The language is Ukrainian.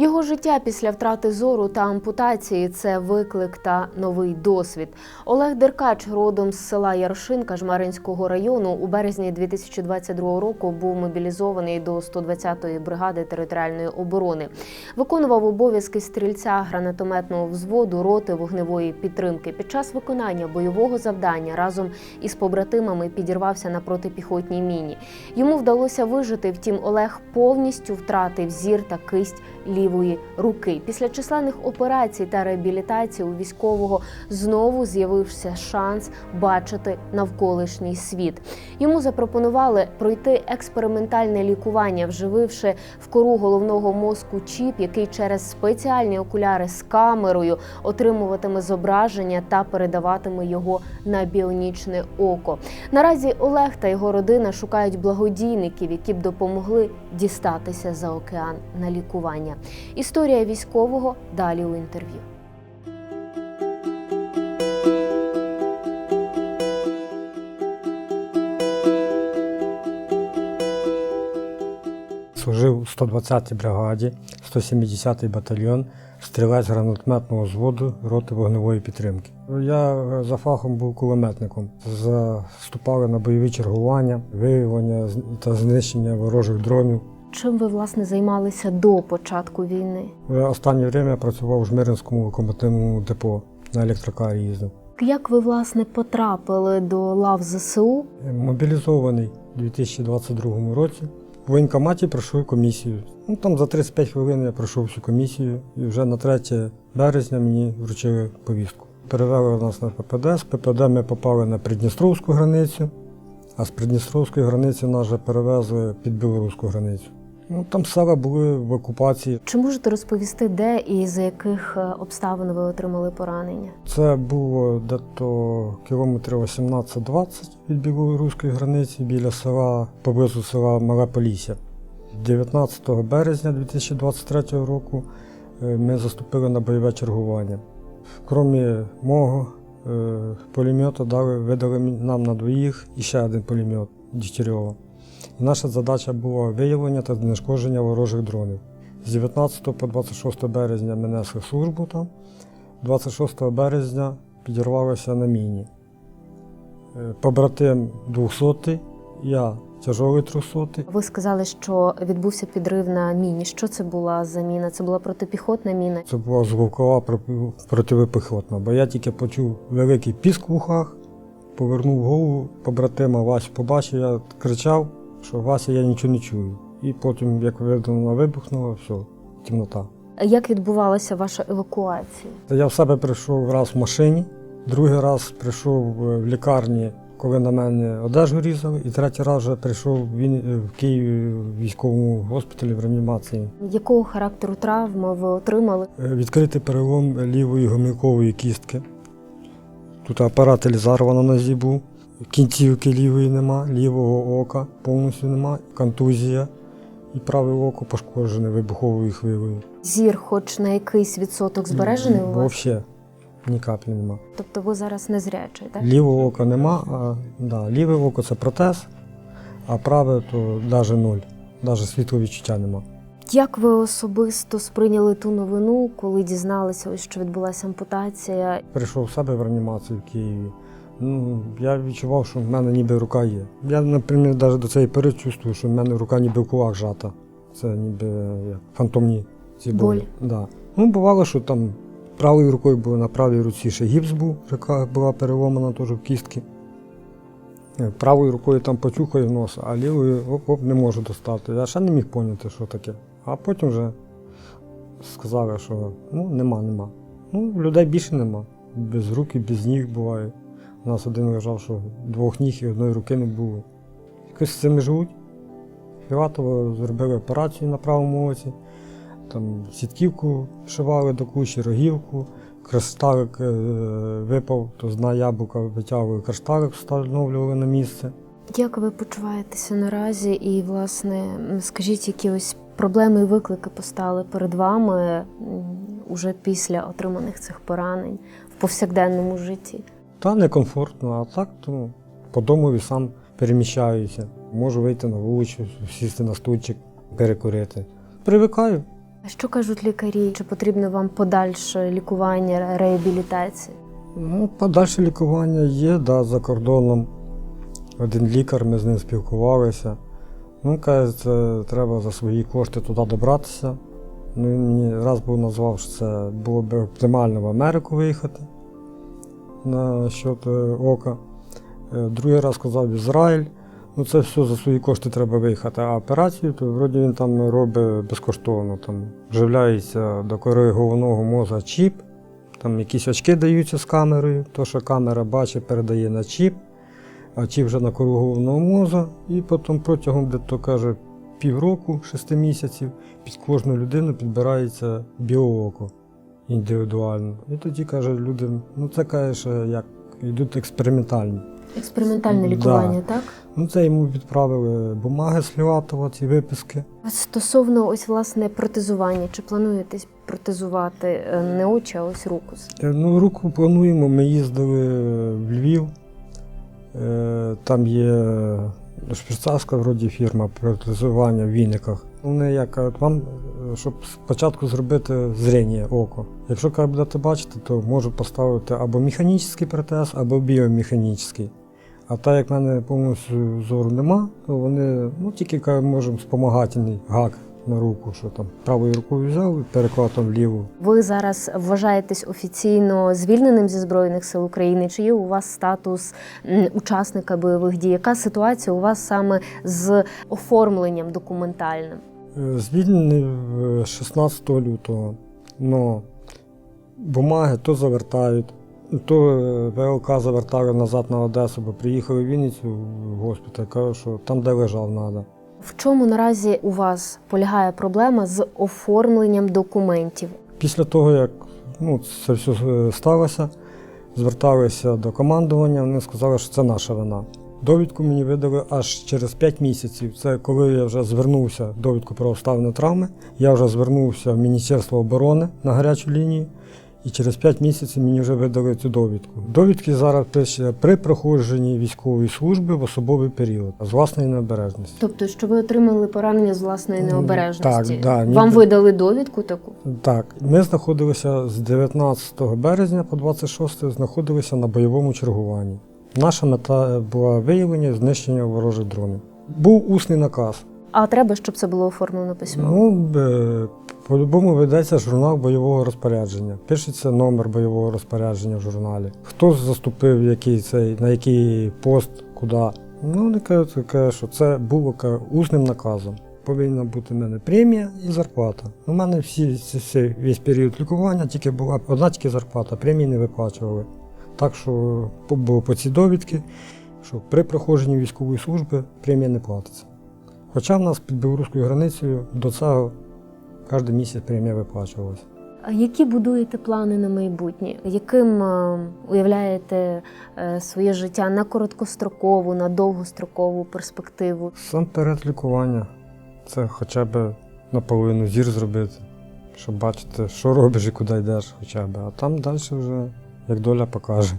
Його життя після втрати зору та ампутації це виклик та новий досвід. Олег Деркач, родом з села Яршинка Жмаринського району, у березні 2022 року був мобілізований до 120-ї бригади територіальної оборони. Виконував обов'язки стрільця гранатометного взводу роти вогневої підтримки. Під час виконання бойового завдання разом із побратимами підірвався на протипіхотній міні. Йому вдалося вижити, втім, Олег повністю втратив зір та кисть лівої руки. Після численних операцій та реабілітації у військового знову з'явився шанс бачити навколишній світ. Йому запропонували пройти експериментальне лікування, вжививши в кору головного мозку чіп, який через спеціальні окуляри з камерою отримуватиме зображення та передаватиме його на біонічне око. Наразі Олег та його родина шукають благодійників, які б допомогли дістатися за океан на лікування. Історія військового далі у інтерв'ю. Служив у 120-й бригаді, 170-й батальйон, стрілець гранатометного взводу роти вогневої підтримки. Я е, за фахом був кулеметником. Заступали на бойові чергування, виявлення та знищення ворожих дронів. Чим ви власне займалися до початку війни? Останнє время я працював у Жмиринському локомотивному депо на електрокарі їздив. Як ви власне потрапили до лав ЗСУ? Мобілізований у 2022 році. В воєнкоматі пройшов комісію. Ну, там за 35 хвилин я пройшов всю комісію і вже на 3 березня мені вручили повістку. Перевели нас на ППД. З ППД ми попали на Придністровську границю, а з Придністровської границі нас вже перевезли під білоруську границю. Ну, там села були в окупації. Чи можете розповісти, де і за яких е, обставин ви отримали поранення? Це було дето кілометрів 18-20 від білоруської границі біля села, поблизу села Мале Полісся. 19 березня 2023 року е, ми заступили на бойове чергування. Крім мого е, пулемета дали, видали нам на двоїх і ще один пулемет Дігтярьова. Наша задача була виявлення та знешкодження ворожих дронів. З 19 по 26 березня ми несли службу там. 26 березня підірвалося на міні. Е, Побратим 200, я тяжовий 300. Ви сказали, що відбувся підрив на міні. Що це була за міна? Це була протипіхотна міна. Це була звукова проти- противопіхотна, бо я тільки почув великий піск в ухах, повернув голову, побратима Васю побачив, я кричав, що Вася, я нічого не чую. І потім, як вона вибухнула, все, темнота. Як відбувалася ваша евакуація? Я в себе прийшов раз в машині, другий раз прийшов е, в лікарні, коли на мене одежу різали, і третій раз вже прийшов він е, в Києві в військовому госпіталі в реанімації. Якого характеру травми ви отримали? Е, Відкритий перелом лівої гомілкової кістки. Тут апарат Елізарова на нозі був, кінцівки лівої нема, лівого ока повністю нема, контузія і праве око пошкоджене вибуховою хвилею. Зір, хоч на якийсь відсоток збережений у вас? Взагалі ні каплі нема. Тобто ви зараз не зрячий, так? Лівого ока нема, а да, ліве око це протез, а праве то навіть нуль, навіть світловідчуття нема. Як ви особисто сприйняли ту новину, коли дізналися, що відбулася ампутація? Прийшов в себе в реанімацію в Києві. Ну, я відчував, що в мене ніби рука є. Я, наприклад, навіть до цієї пори чувствую, що в мене рука ніби в кулак жата. Це ніби як фантомні ці болі. Да. Ну, бувало, що там правою рукою було на правій руці ще гіпс був, рука була переломана теж в кістки. Е, Правою рукою там почухаю носа, а лівою оп-оп не можу достати. Я ще не міг поняти, що таке. А потім вже сказали, що ну нема, нема. Ну, людей більше нема. Без рук і без ніг буває. У нас один лежав, що двох ніг і одної руки не було. Якось з цим живуть. Філатово зробили операцію на правому оці, там сітківку шивали до кущі, рогівку, кришталик е, випав, то з дна яблука витягували кришталик, встановлювали на місце. Як ви почуваєтеся наразі? І, власне, скажіть, які ось проблеми і виклики постали перед вами уже після отриманих цих поранень в повсякденному житті? Та некомфортно, а так то по дому сам переміщаюся. Можу вийти на вулицю, сісти на стульчик, перекурити. Привикаю. А що кажуть лікарі? Чи потрібно вам подальше лікування, реабілітація? Ну, подальше лікування є, да, за кордоном. Один лікар, ми з ним спілкувалися. Ну, каже, це треба за свої кошти туди добратися. Ну, він мені раз був назвав, що це було б оптимально в Америку виїхати на е, ока. Е, Другий раз сказав Ізраїль. Ну, це все за свої кошти треба виїхати. А операцію, то вроді він там робить безкоштовно. Там вживляється до кори головного мозга чіп, там якісь очки даються з камерою, то що камера бачить, передає на чіп, а чіп вже на кору головного мозга, і потім протягом, де то каже, півроку, шести місяців, під кожну людину підбирається біооко індивідуально. І тоді каже людям, ну це каже, як йдуть експериментальні. Експериментальне Да. лікування, так? Ну це йому відправили бумаги з ці виписки. А Стосовно ось власне протезування, чи плануєте протезувати е, не очі, а ось руку? Е, Ну, руку плануємо. Ми їздили в Львів. Е, Там є швейцарська вроді фірма протезування в Вінниках. Вони як кажуть, вам, е, щоб спочатку зробити зріння око. Якщо кажуть, будете бачити, то можу поставити або механічний протез, або біомеханічний. А так як в мене повністю зору нема, то вони ну, тільки можемо спомагательний гак на руку, що там правою рукою взяв і в ліву. Ви зараз вважаєтесь офіційно звільненим зі збройних сил України? Чи є у вас статус учасника бойових дій? Яка ситуація у вас саме з оформленням документальним? Е, Звільнений е, 16 лютого. Но бумаги то завертають, то е, ВЛК завертали назад на Одесу, бо приїхали в Вінницю в госпіталь, кажуть, що там, де лежав, треба. В чому наразі у вас полягає проблема з оформленням документів? Після того, як ну, це все е, сталося, зверталися до командування, вони сказали, що це наша вина. Довідку мені видали аж через 5 місяців. Це коли я вже звернувся, довідку про обставини травми. Я вже звернувся в Міністерство оборони на гарячу лінію, і через 5 місяців мені вже видали цю довідку. Довідки зараз пише при проходженні військової служби в особовий період з власної необережності. Тобто, що ви отримали поранення з власної необережності? так, да, ні- Вам видали довідку таку? Так, ми знаходилися з 19 березня по 26 знаходилися на бойовому чергуванні. Наша мета була виявлення і знищення ворожих дронів. Був усний наказ. А треба, щоб це було оформлено письмово? Ну, по-любому ведеться журнал бойового розпорядження. Пишеться номер бойового розпорядження в журналі. Хто заступив який цей, на який пост, куди. Ну, вони кажуть, що це було усним наказом. Повинна бути в мене премія і зарплата. У мене всі, всі, весь період лікування тільки була одна тільки зарплата, премії не виплачували. Так що по- по цій довідки, що при проходженні військової служби премія не платиться. Хоча в нас під білоруською границею до цього кожен місяць премія виплачувалася. А які будуєте плани на майбутнє? Яким е, уявляєте е, своє життя на короткострокову, на довгострокову перспективу? Сам перед лікування це хоча б наполовину зір зробити, щоб бачити, що робиш і куди йдеш хоча б. А там далі вже як доля покаже.